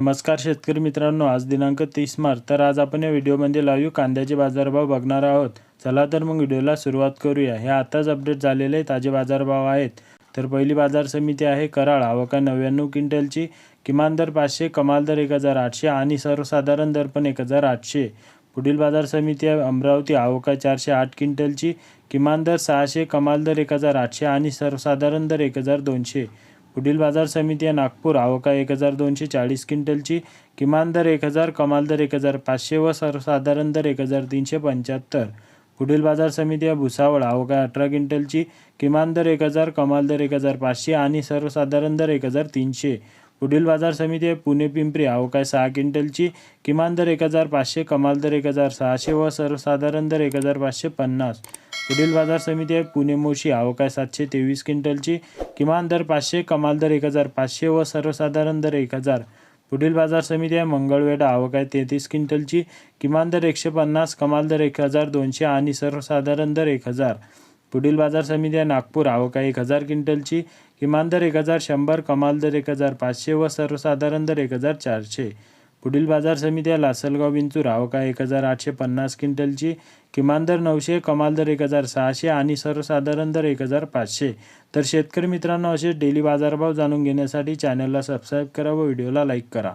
नमस्कार शेतकरी मित्रांनो आज दिनांक तीस मार्च. तर आज आपण या व्हिडिओमध्ये लाईव्ह कांद्याचे बाजारभाव बघणार आहोत. चला तर मग व्हिडिओला सुरुवात करूया. हे आताच अपडेट झालेले ताजे बाजारभाव आहेत. तर पहिली बाजार समिती आहे कराळ आवका नव्याण्णव क्विंटलची. किमान दर पाचशे कमाल दर एक हजार आठशे आणि सर्वसाधारण दर पण एक हजार आठशे. पुढील बाजार समिती आहे अमरावती. आवका चारशे आठ क्विंटलची. किमान दर सहाशे कमाल दर एक हजार आठशे आणि सर्वसाधारण दर एक हजार दोनशे. पुढील बाजार समिती आहे नागपूर. आवका एक हजार दोनशे चाळीस क्विंटलची किमान दर एक हजार कमाल दर एक हजार पाचशे व सर्वसाधारण दर एक हजार तीनशे पंच्याहत्तर. पुढील बाजार समिती आहे भुसावळ. आवका अठरा क्विंटलची किमान दर एक हजार कमाल दर एक हजार पाचशे आणि सर्वसाधारण दर एक हजार तीनशे. पुढील बाजार समिती आहे पुणे पिंपरी. अवकाय सहा क्विंटलची किमान दर एक हजार पाचशे कमाल दर एक हजार सहाशे व सर्वसाधारण दर एक हजार पाचशे पन्नास. पुढील बाजार समिती आहे. पुणे मोशी आवकाय सातशे तेवीस क्विंटलची. किमान दर पाचशे कमाल दर एक हजार पाचशे व सर्वसाधारण दर एक हजार. पुढील बाजार समिती आहे. मंगळवेढा आवकाय तेहतीस क्विंटलची. किमान दर एकशे पन्नास कमाल दर एक हजार दोनशे आणि सर्वसाधारण दर एक हजार. पुढील बाजार समिती आहे. नागपूर आवकाय एक हजार क्विंटलची. किमान दर एक हजार शंभर कमाल दर एक हजार पाचशे व सर्वसाधारण दर एक हजार चारशे. पुढील बाजार समित्या लासलगाव विंचूर आवका एक हजार आठशे पन्नास क्विंटलची. किमान दर नऊशे कमाल दर एक हजार सहाशे आणि सर्वसाधारण दर एक हजार पाचशे. तर शेतकरी मित्रांनो असे डेली बाजारभाव जाणून घेण्यासाठी चॅनलला सबस्क्राईब करा व व्हिडिओला लाईक करा.